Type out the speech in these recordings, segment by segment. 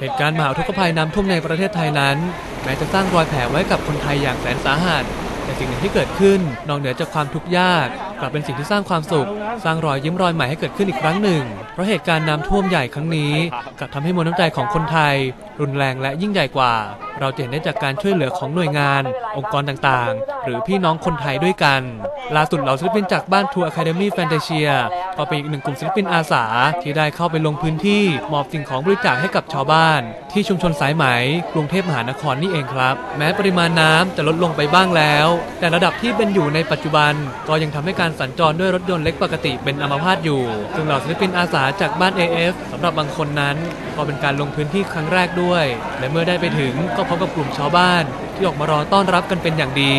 เหตุการณ์มหาอุทกภัยน้ำท่วมในประเทศไทยนั้น แม้จะสร้างรอยแผลไว้กับคนไทยอย่างแสนสาหัสแต่สิ่งหนึ่งที่เกิดขึ้นนอกเหนือจากความทุกข์ยากกลับเป็นสิ่งที่สร้างความสุข สร้างรอยยิ้มรอยใหม่ให้เกิดขึ้นอีกครั้งหนึ่ง เพราะเหตุการณ์น้ำท่วมใหญ่ครั้งนี้กลับทำให้มวลน้ำใจของคนไทย รุนแรงและยิ่งใหญ่กว่า เราจะเห็นได้จากการช่วยเหลือของหน่วยงาน องค์กรต่างๆ หรือพี่น้องคนไทยด้วยกันล่าสุดเหล่าศิลปินจากบ้านทัวร์อะคาเดมี่แฟนตาเชีย ก็เป็นอีกหนึ่งกลุ่มศิลปินอาสา ที่ได้เข้าไปลงพื้นที่มอบสิ่งของบริจาคให้กับชาวบ้าน ที่ชุมชนสายไหม กรุงเทพมหานครนี่เองครับ แม้ปริมาณน้ำจะลดลงไปบ้างแล้ว แต่ระดับที่เป็นอยู่ในปัจจุบัน ก็ยังทำให้การสัญจรด้วยรถยนต์เล็กปกติเป็นอัมพาตอยู่ซึ่งเหล่าศิลปินอาสาจากบ้าน AF สำหรับบางคนนั้น ก็เป็นการลงพื้นที่ครั้งแรกด้วย และเมื่อได้ไปถึงก็พบกับกลุ่มชาวบ้าน ที่ออกมารอต้อนรับกันเป็นอย่างดี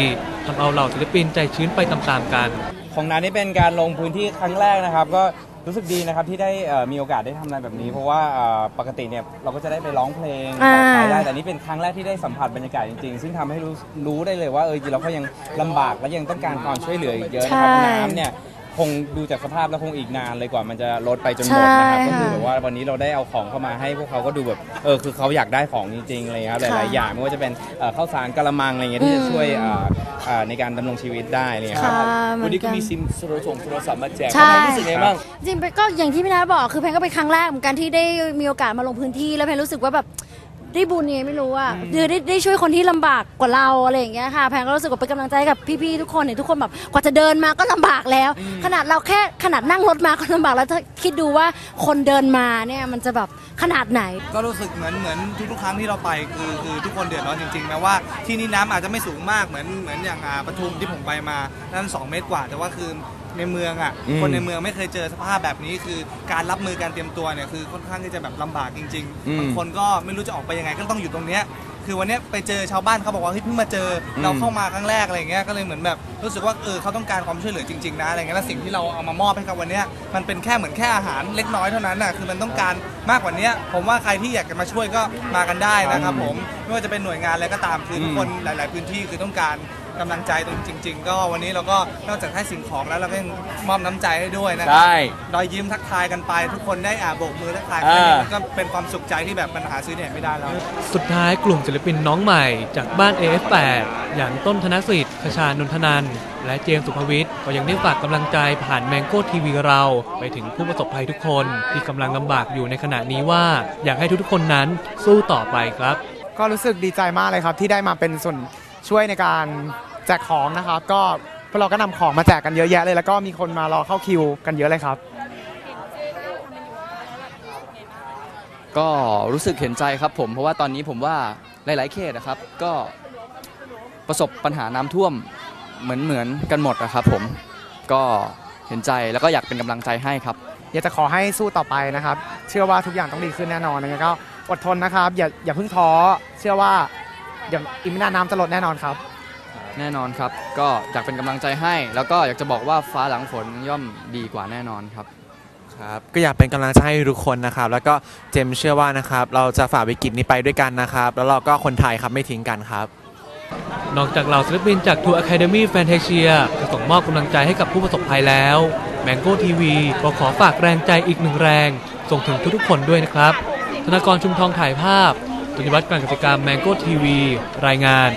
ทำเอาเหล่าศิลปินใจชื้นไปตามๆกัน ของนันนี่เป็นการลงพื้นที่ครั้งแรกนะครับ ก็รู้สึกดีนะครับที่ได้เอ่อมีโอกาสได้ทำอะไรแบบนี้ เพราะว่าเอ่อปกติเนี่ยเราก็จะได้ไปร้องเพลงอ่า ขายได้แต่นี่เป็นครั้งแรกที่ได้สัมผัสบรรยากาศจริงๆ ซึ่งทำให้รู้รู้ได้เลยว่าเออจริงๆเราก็ยังลำบากและยังต้องการความช่วยเหลืออีกเยอะนะครับใช่ น้ำเนี่ย คงดูจากสภาพแล้วคงอีกนานเลยกว่ามันจะลดไปจนหมดนะครับใช่ก็คือค่ะแบบว่าวันนี้เราได้เอาของเข้ามาให้พวกเขาก็ดูแบบเออคือเขาอยากได้ของจริงๆอะไรเลยครับหค่ะลายๆอย่างไม่ว่าจะเป็นเอ่อข้าวสารกะละมังอะไรเงี้ยที่จะช่วยเอ่อเอ่อในการดำรงชีวิตได้เนี่ยคค่ะรับเหมืวัอนนนี้ก็กันมีซิมโทรศัพท์โทรศัพท์มาแจกใช่ รู้สึกไงบ้าง จริงๆก็อย่างที่พี่นาบอกคือเพนก็เป็นครั้งแรกเหมือนกันที่ได้มีโอกาสมาลงพื้นที่ แล้วเพนรู้สึกว่าแบบ ได้บุญเนี่ยงไงไม่รู้อะคือได้ได้ช่วยคนที่ลำบากกว่าเราอะไรอย่างเงี้ยค่ะ แพนก็รู้สึกว่าเป็นกำลังใจให้กับพี่ๆทุกคนเนี่ยทุกคนแบบกว่าจะเดินมาก็ลำบากแล้ว ขนาดเราแค่ขนาดนั่งรถมาก็ลำบากแล้วถ้าคิดดูว่าคนเดินมาเนี่ยมันจะแบบขนาดไหน ก็รู้สึกเหมือนเหมือนทุกๆครั้งที่เราไปคือคือทุกคนเดือดร้อนจริงๆแม้ว่าที่นี่น้ำอาจจะไม่สูงมากเหมือนเหมือนอย่างอ่าปทุมที่ผมไปมานั่น2เมตรกว่า แต่ว่าคือ ในเมืองอะ อืมคนในเมืองไม่เคยเจอสภาพแบบนี้ คือการรับมือการเตรียมตัวเนี่ยคือค่อนข้างที่จะแบบลำบากจริงอืมๆบางคนก็ไม่รู้จะออกไปยังไงก็ต้องอยู่ตรงเนี้ยคือวันเนี้ยไปเจอชาวบ้านเขาบอกว่าเฮ้ยเพิ่งมาเจออม เราเข้ามาครั้งแรกอะไรอย่างเงี้ยก็เลยเหมือนแบบรู้สึกว่าเออเขาต้องการความช่วยเหลือจริงๆนะอะไรเงี้ยแล้วสิ่งที่เราเอามามอบให้กับวันเนี้ยมันเป็นแค่เหมือนแค่อาหารเล็กน้อยเท่านั้นน่ะคือมันต้องการมากกว่านี้ผมว่าใครที่อยากจะมาช่วยก็มากันได้นะครับผมไม่ว่าจะเป็นหน่วยงานอะไรก็ตามคือทุกคนหลาย ๆ พื้นที่คือต้องการ กำลังใจตรงจริง ๆ ก็วันนี้เราก็นอกจากให้สิ่งของแล้วเราก็ยังมอบน้ำใจให้ด้วยนะครัได้รอยยิ้มทักทายกันไป ทุกคนได้อ่าโบกมือทักทายกันอ่าก็เป็นความสุขใจที่แบบมันหาซื้อที่ไหนไม่ได้แล้ว สุดท้ายกลุ่มศิลปินน้องใหม่จากบ้าน AF8 อย่างต้นธนสิทธิ์คชานนทนันท์และเจมส์สุภวิทย์ก็ยังได้ฝากกำลังใจผ่านแมงโก้ทีวีเรา ไปถึงผู้ประสบภัยทุกคนที่กำลังลำบากอยู่ในขณะนี้ว่า อยากให้ทุกๆคนนั้นสู้ต่อไปครับ ก็รู้สึกดีใจมากเลยครับที่ได้มาเป็นส่วน ช่วยในการแจกของนะครับ ก็พวกเราก็นำของมาแจกกันเยอะแยะเลย แล้วก็มีคนมารอเข้าคิวกันเยอะเลยครับ ก็รู้สึกเห็นใจครับผมเพราะว่าตอนนี้ผมว่าหลาย ๆ เขตนะครับ ก็ประสบปัญหาน้ำท่วมเหมือนเหมือนกันหมดนะครับผมก็เห็นใจแล้วก็อยากเป็นกำลังใจให้ครับ อยากจะขอให้สู้ต่อไปนะครับ เชื่อว่าทุกอย่างต้องดีขึ้นแน่นอนยังไงก็อดทนนะครับ อย่าอย่าเพิ่งท้อ เชื่อว่า เดี๋ยวอีกไม่นานน้ำจะลดแน่นอนครับ แน่นอนครับ ก็อยากเป็นกำลังใจให้ แล้วก็อยากจะบอกว่าฟ้าหลังฝนย่อมดีกว่าแน่นอนครับ ครับก็อยากเป็นกำลังใจให้ทุกคนนะครับ แล้วก็เจมส์เชื่อว่านะครับ เราจะฝ่าวิกฤตนี้ไปด้วยกันนะครับ แล้วเราก็คนไทยครับไม่ทิ้งกันครับ นอกจากเหล่าศิลปินจาก Tour Academy Fantasia จะส่งมอบกำลังใจให้กับผู้ประสบภัยแล้ว Mango TV ก็ขอฝากแรงใจอีกหนึ่งแรง ส่งถึงทุกๆคนด้วยนะครับ ธนากรชุมทองถ่ายภาพ ตุนิวัฒน์การกิจกรรม Mango TV รายงาน